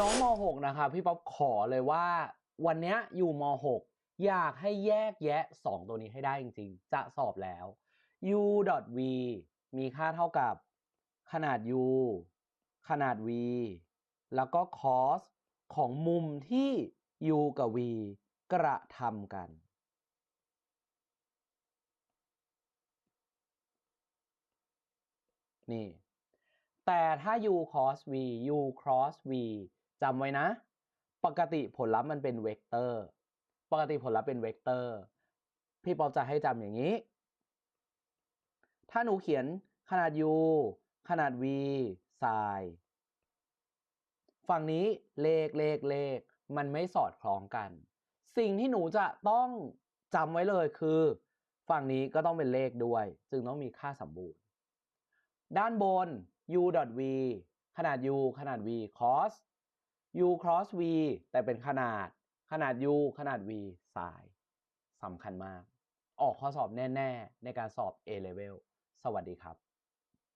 น้องม .6 นะคะพี่ป๊อปขอเลยว่าวันนี้อยู่ม .6 อยากให้แยกแยะ 2 ตัวนี้ให้ได้จริงๆ จะสอบแล้ว u v มีค่าเท่ากับขนาด u ขนาด v แล้วก็ cos ของมุมที่ u กับ v กระทำกัน นี่ แต่ถ้า u cos v u cross v จำไว้นะ ปกติผลลัพธ์มันเป็นเวกเตอร์ ปกติผลลัพธ์เป็นเวกเตอร์ พี่ป๊อปจะให้จำอย่างนี้ ถ้าหนูเขียนขนาด u ขนาด v ไซน์ฝั่งนี้เลขเลขเลข มันไม่สอดคล้องกัน สิ่งที่หนูจะต้องจำไว้เลยคือ ฝั่งนี้ก็ต้องเป็นเลขด้วย จึงต้องมีค่าสมบูรณ์ ด้านบน u v ขนาด u ขนาด v cos u cross v แต่เป็นขนาดขนาด u ขนาด v สายสำคัญมาก ออกข้อสอบแน่ ๆ ในการสอบ A level สวัสดีครับ